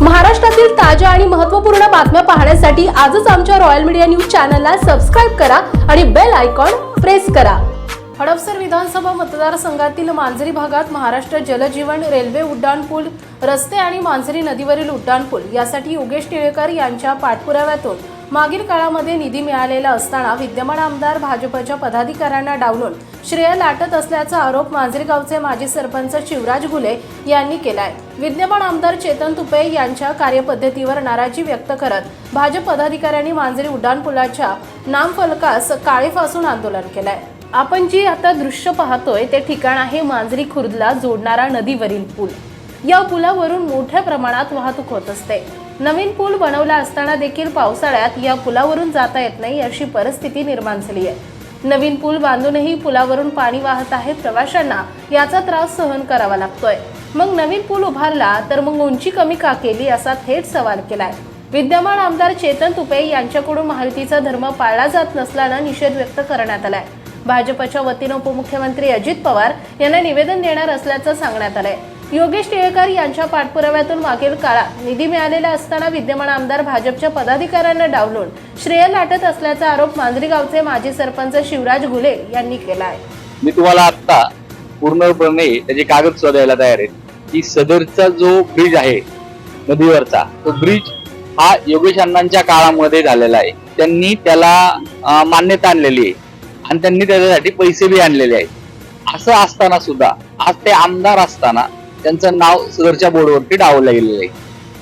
महाराष्ट्रातील ताज्या आणि महत्त्वपूर्ण बातम्या पाहण्यासाठी आजच आमच्या रॉयल मीडिया न्यूज चॅनलला सबस्क्राईब करा आणि बेल आयकॉन प्रेस करा. हडपसर विधानसभा मतदारसंघातील मांजरी भागात महाराष्ट्र जलजीवन रेल्वे उड्डाणपूल रस्ते आणि मांजरी नदीवरील उड्डाणपूल यासाठी योगेश टिळेकर यांच्या पाठपुराव्यातून मागील काळामध्ये निधी मिळालेला असताना विद्यमान आमदार भाजपच्या पदाधिकाऱ्यांना डावलून श्रेय लाटत असल्याचा आरोप मांजरी गावचे माजी सरपंच शिवराज घुले यांनी केलाय. विद्यमान आमदार चेतन तुपे यांच्या कार्यपद्धतीवर नाराजी व्यक्त करत भाजप पदाधिकाऱ्यांनी मांजरी उड्डाणपुलाच्या नामफलकास काळेफासून आंदोलन केलंय. आपण जी आता दृश्य पाहतोय ते ठिकाण आहे मांजरी खुर्दला जोडणारा नदीवरील पूल. या पुलावरून मोठ्या प्रमाणात वाहतूक होत असते. नवीन पूल बनवला असताना देखील पावसाळ्यात या पुलावरून जाता येत नाही अशी परिस्थिती निर्माण झाली आहे. नवीन पूल बांधूनही पुलावरून पाणी वाहत आहे प्रवाशांना याचा त्रास सहन करावा लागतोय. मग नवीन पूल उभारला तर मग उंची कमी का केली असा थेट सवाल केलाय. विद्यमान आमदार चेतन तुपे यांच्याकडून महायुतीचा धर्म पाळला जात नसल्यानं निषेध व्यक्त करण्यात आलाय. भाजपच्या वतीनं उपमुख्यमंत्री अजित पवार यांना निवेदन देणार असल्याचं सांगण्यात आलंय. योगेश टिळेकर यांच्या पाठपुराव्यातून मागील काळात निधी मिळालेला असताना विद्यमान आमदार भाजपच्या पदाधिकाऱ्यांना डावलून श्रेय लाटत असल्याचा आरोप मांजरी गावचे माजी सरपंच शिवराज घुले यांनी केला आहे मी तुम्हाला आता पूर्णपणे त्याचे कागद सुद्धा तयार आहे. की सदरचा जो ब्रिज आहे नदीवरचा तो ब्रिज हा योगेश अण्णांच्या काळामध्ये झालेला आहे. त्यांनी त्याला मान्यता आणलेली आहे. आणि त्यांनी त्याच्यासाठी पैसे बी आणलेले आहेत. असं असताना सुद्धा आज ते आमदार असताना त्यांचं नाव सदरच्या बोर्डवरती डावलं गेलेलं आहे.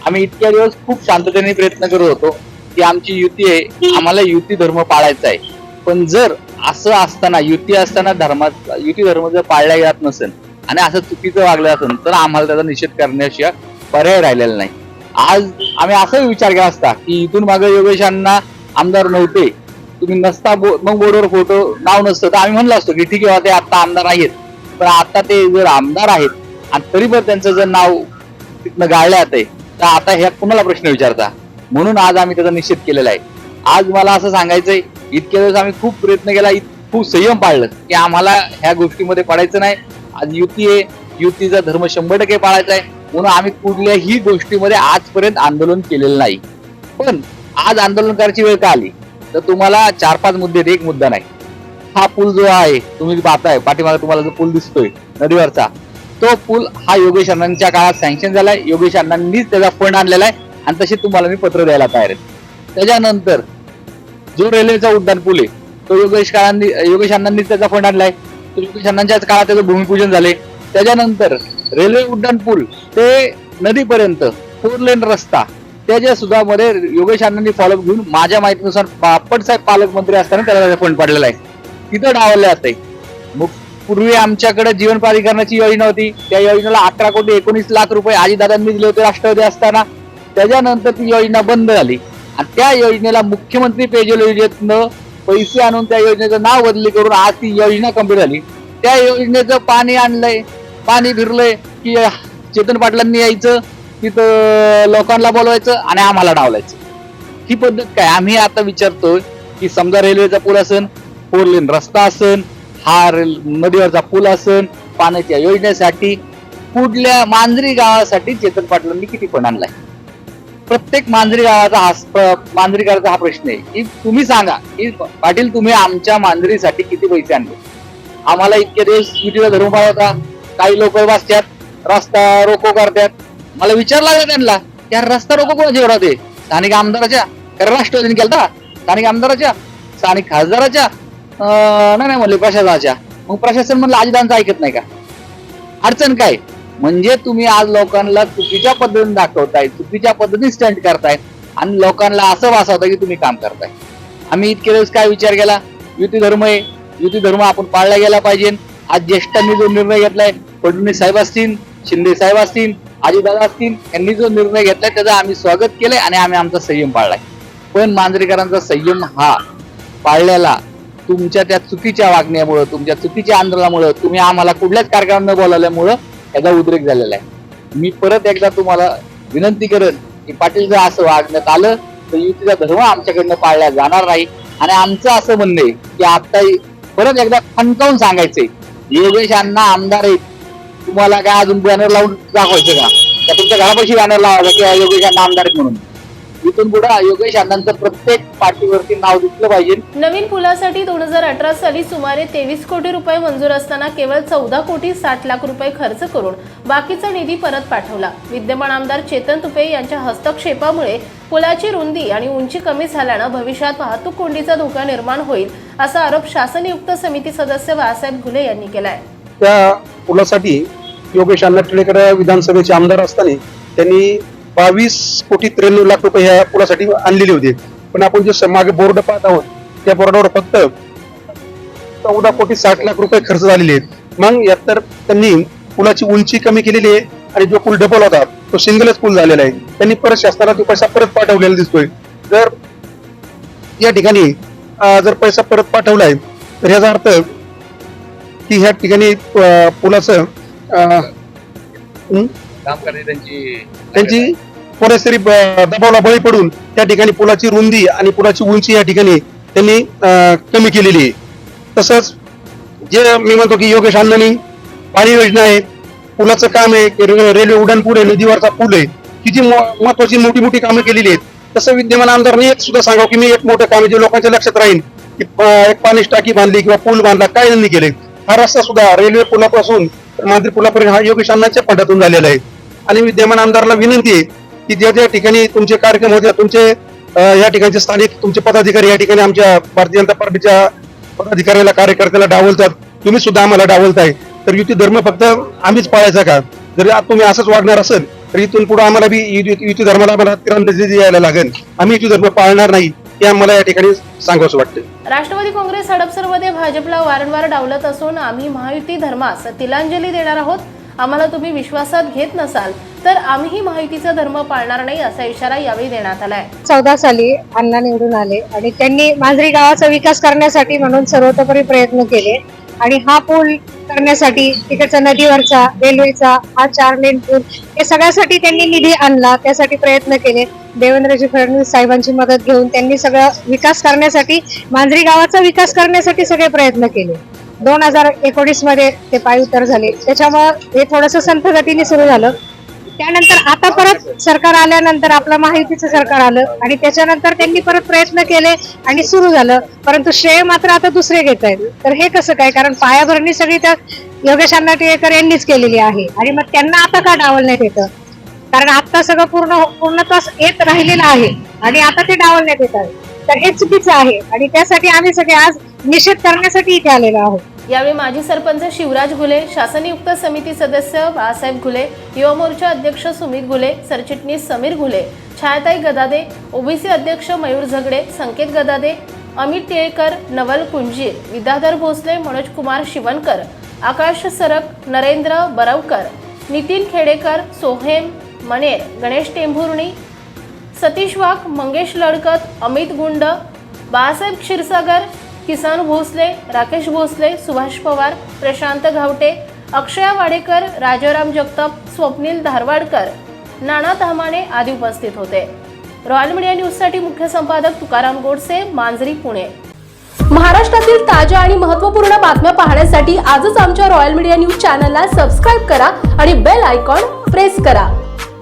आम्ही इतक्या दिवस खूप शांततेने प्रयत्न करत होतो की आमची युती आहे आम्हाला युती धर्म पाळायचा आहे. पण जर असं असताना युती असताना धर्मात युती धर्म जर पाळला जात नसेल आणि असं चुकीचं वागलं असेल तर आम्हाला त्याचा निषेध करण्याशिवाय पर्याय राहिलेला नाही. आज आम्ही असाही विचार केला असता की इथून मागे योगेशांना आमदार नव्हते तुम्ही नसता बो- मग बोर्डवर फोटो नाव नसतं. तर आम्ही म्हणलो असतो की ठीक आहे ते आता आमदार आहेत. पण आता ते जर आमदार आहेत आणि तरी पण त्यांचं जर नाव तिथनं गाळलं आहे तर आता ह्या कुणाला प्रश्न विचारता? म्हणून आज आम्ही त्याचा निषेध केलेला आहे. आज मला असं सांगायचंय इतक्या दिवस आम्ही खूप प्रयत्न केला इत- खूप संयम पाळलं की आम्हाला ह्या गोष्टीमध्ये पडायचं नाही. आज युती आहे युतीचा धर्म शंभर टक्के पाळायचा आहे म्हणून आम्ही कुठल्याही गोष्टीमध्ये आजपर्यंत आंदोलन केलेलं नाही. पण आज आंदोलन करायची वेळ का आली? तर तुम्हाला चार पाच मुद्दे एक मुद्दा नाही. हा पूल जो आहे तुम्ही पाहताय पाठीमागे तुम्हाला जो पूल दिसतोय नदीवरचा तो पूल हा योगेश अण्णांच्या काळात सँक्शन झालाय. योगेश अण्णांनीच त्याचा फंड आणलेला आहे आणि तसे तुम्हाला मी पत्र द्यायला तयार आहे. त्याच्यानंतर जो रेल्वेचा उड्डाण पूल आहे तो योगेश काळांनी योगेश अण्णांनीच त्याचा फंड आणलाय. तो योगेश अण्णांच्याच काळात त्याचं भूमिपूजन झाले त्याच्यानंतर रेल्वे उड्डाण पूल ते नदीपर्यंत फोर लेन रस्ता त्याच्या सुद्धा मध्ये योगेश अण्णांनी फॉलोअप घेऊन माझ्या माहितीनुसार बापट साहेब पालकमंत्री असताना त्याला फंड पडलेला आहे. तिथं डावलं असते मग पूर्वी आमच्याकडे जीवन प्राधिकरणाची योजना होती. त्या योजनेला अकरा कोटी एकोणीस लाख रुपये आजीदादांनी दिले होते राष्ट्रवादी असताना. त्याच्यानंतर ती योजना बंद झाली. आणि त्या योजनेला मुख्यमंत्री पेयजल योजनेतनं पैसे आणून त्या योजनेचं नाव बदली करून आज ती योजना कंप्लीट झाली. त्या योजनेचं पाणी आणलंय पाणी फिरलंय की चेतन पाटलांनी यायचं तिथं लोकांना बोलवायचं आणि आम्हाला डावलायचं. ही पद्धत काय? आम्ही आता विचारतोय की समजा रेल्वेचा पूल असन फोर लेन रस्ता असन हा रेल नदीवरचा पूल असन पाण्याच्या योजनेसाठी कुठल्या मांजरी गावासाठी चेतन पाटलांनी किती पण आणलाय. प्रत्येक मांजरी गावाचा हा मांजरी गावाचा हा प्रश्न आहे की तुम्ही सांगा की पाटील तुम्ही आमच्या मांजरीसाठी किती पैसे आणले? आम्हाला इतके दिवस युतीचा धरून होता काही लोक बसतात रस्ता रोको करतात. मला विचारला त्यांना त्या रस्ता रोको कोणाच्या एवढा ते? स्थानिक आमदाराच्या राष्ट्रवादीने केलता? स्थानिक आमदाराच्या स्थानिक खासदाराच्या? नाही नाही म्हणले प्रशासनाच्या. मग प्रशासन म्हणलं आजीदांचं ऐकत नाही का? अडचण काय? म्हणजे तुम्ही आज लोकांना चुकीच्या पद्धतीने दाखवताय चुकीच्या पद्धतीने स्टंट करताय आणि लोकांना असं वाचवताय की तुम्ही काम करताय. आम्ही इतके दिवस काय विचार केला? युती धर्म आहे. युती धर्म आपण पाळला गेला पाहिजे. आज ज्येष्ठांनी जो निर्णय घेतलाय फडणवीस साहेब असतील शिंदे साहेब असतील अजितदादा असतील यांनी जो निर्णय घेतलाय त्याचा आम्ही स्वागत केलंय आणि आम्ही आमचा संयम पाळलाय. पण मांजरेकरांचा संयम हा पाळलेला तुमच्या त्या चुकीच्या वागण्यामुळं तुमच्या चुकीच्या आंदोलनामुळं तुम्ही आम्हाला कुठल्याच कार्यक्रम न बोलावल्यामुळं याचा उद्रेक झालेला आहे. मी परत एकदा तुम्हाला विनंती करेन की पाटील जर असं वागण्यात आलं तर युतीचा धर्म आमच्याकडनं पाळला जाणार नाही. आणि आमचं असं म्हणणं आहे की आता परत एकदा खणकावून सांगायचंय योगेश अण्णा आमदार आहेत तुम्हाला काय अजून बॅनर लावून दाखवायचं का? त्या तुमच्या घरापाशी बॅनर लावायचा की योगेश अण्णा आमदार आहेत म्हणून? इथून पुढे योगेश अण्णांचं प्रत्येक पार्टीवरती नाव दिसलं पाहिजे. नवीन पुलासाठी दोन हजार अठरा साली सुमारे तेवीस कोटी रुपये मंजूर असताना केवळ चौदा कोटी साठ लाख रुपये खर्च करून बाकीचा निधी परत पाठवला. विद्यमान आमदार चेतन तुपे यांच्या हस्तक्षेपामुळे पुलाची रुंदी आणि उंची कमी झाल्यानं भविष्यात वाहतूक कोंडीचा धोका निर्माण होईल असा आरोप शासनयुक्त समिती सदस्य बाळासाहेब घुले यांनी केलाय. त्या पुलासाठी योगेश अण्णा टिळेकर विधानसभेचे आमदार असताना त्यांनी बावीस कोटी त्र्याण्णव लाख रुपये ह्या पुलासाठी आणलेले होते. पण आपण जे मागे बोर्ड पाहत आहोत त्या बोर्डावर फक्त चौदा कोटी साठ लाख रुपये खर्च झालेले आहेत. मग यात तर त्यांनी पुलाची उंची कमी केलेली आहे आणि जो पूल डबल होता तो सिंगलच पूल झालेला आहे. त्यांनी परत शासनाला तो पैसा परत पाठवलेला दिसतोय. जर या ठिकाणी जर पैसा परत पाठवलाय तर याचा अर्थ की ह्या ठिकाणी पुलाचं त्यांची कोणीतरी दबावला बळी पडून त्या ठिकाणी पुलाची रुंदी आणि पुलाची उंची या ठिकाणी त्यांनी कमी केलेली आहे. तसंच जे मी म्हणतो की योगेश अण्णांनी पाणी योजना आहे पुलाचं काम आहे रेल्वे उड्डाण पूल आहे नदीवरचा पूल आहे ही जी महत्वाची मोठी मोठी कामं केलेली आहेत तसं विद्यमान आमदारनी एक सुद्धा सांगावं की मी एक मोठं काम जे लोकांच्या लक्षात राहील की एक पाणी टाकी बांधली किंवा पूल बांधला काय त्यांनी केले हा रस्ता सुद्धा रेल्वे पुलापासून मांत्री पुलापर्यंत हा योगेश अण्णांच्या फंडातून झालेला आहे. आणि विद्यमान आमदारला विनंती आहे की ज्या ज्या ठिकाणी तुमचे कार्यक्रम होते तुमचे या ठिकाणचे स्थानिक तुमचे पदाधिकारी या ठिकाणी आमच्या भारतीय जनता पार्टीच्या पदाधिकाऱ्याला कार्यकर्त्याला डावलतात. तुम्ही सुद्धा आम्हाला डावलताय. तर युती धर्म फक्त आम्हीच पाळायचा का? जर आज तुम्ही असंच वागणार असेल तर इथून पुढे आम्हाला बी युती धर्माला आम्हाला तिरंदाजी यायला लागेल. आम्ही युती धर्म पाळणार नाही हे आम्हाला या ठिकाणी सांगावंसं वाटतं राष्ट्रवादी काँग्रेस हडपसरमध्ये भाजपला वारंवार डावलत असून आम्ही महायुती धर्मास तिलांजली देणार आहोत. आम्हाला तुम्ही विश्वासात घेत नसाल तर आम्हीही माहितीचा धर्म पाळणार नाही असा इशारा यावेळी देण्यात आलाय. चौदा साली अण्णा निवडून आले आणि त्यांनी मांजरी गावाचा विकास करण्यासाठी म्हणून सर्वतोपरी प्रयत्न केले. आणि हा पूल करण्यासाठी तिकडचा नदीवरचा रेल्वेचा हा चार लेन पूल हे सगळ्यासाठी त्यांनी निधी आणला त्यासाठी प्रयत्न केले. देवेंद्रजी फडणवीस साहेबांची मदत घेऊन त्यांनी सगळं विकास करण्यासाठी मांजरी गावाचा विकास करण्यासाठी सगळे प्रयत्न केले. दोन हजार एकोणीसमध्ये ते पायउतार झाले. त्याच्यामुळे हे थोडस संथ गतीने सुरू झालं. त्यानंतर आता परत सरकार आल्यानंतर आपलं महायुतीचं सरकार आलं आणि त्याच्यानंतर त्यांनी परत प्रयत्न केले आणि सुरू झालं. परंतु श्रेय मात्र आता दुसरे घेत आहेत. तर हे कसं काय? कारण पायाभरणी सगळी त्या योगेश अण्णा टिळेकर यांनीच केलेली आहे. आणि मग त्यांना आता का डावलण्यात येतं कारण आता सगळं पूर्ण पूर्णत्वास येत राहिलेलं आहे. आणि आता ते डावलण्यात येत आहे तर हे चुकीचं आहे. आणि त्यासाठी आम्ही सगळे आज निषेध करण्यासाठी इथे आलेलो आहोत. यावेळी माजी सरपंच शिवराज घुले शासनयुक्त समिती सदस्य बाळासाहेब घुले युवा मोर्चा अध्यक्ष सुमित घुले सरचिटणीस समीर घुले छायाताई गदादे ओबीसी अध्यक्ष मयूर झगडे संकेत गदादे अमित टिळेकर नवल कुंजीर विद्याधर भोसले मनोज कुमार शिवनकर आकाश सरक नरेंद्र बरवकर नितीन खेडेकर सोहेम मनेर गणेश टेंभुर्णी सतीश वाघ मंगेश लडकत अमित गुंड बाळासाहेब क्षीरसागर किसन भोसले राकेश भोसले सुभाष पवार प्रशांत घावटे अक्षया वाडेकर राजाराम जगताप स्वप्नील धारवाडकर नाना धामाणे आदी उपस्थित होते. रॉयल मीडिया न्यूजसाठी मुख्य संपादक तुकाराम गोडसे मांजरी पुणे. महाराष्ट्रातील ताज्या आणि महत्त्वपूर्ण बातम्या पाहण्यासाठी आजच आमच्या रॉयल मीडिया न्यूज चॅनलला सबस्क्राईब करा आणि बेल आयकॉन प्रेस करा.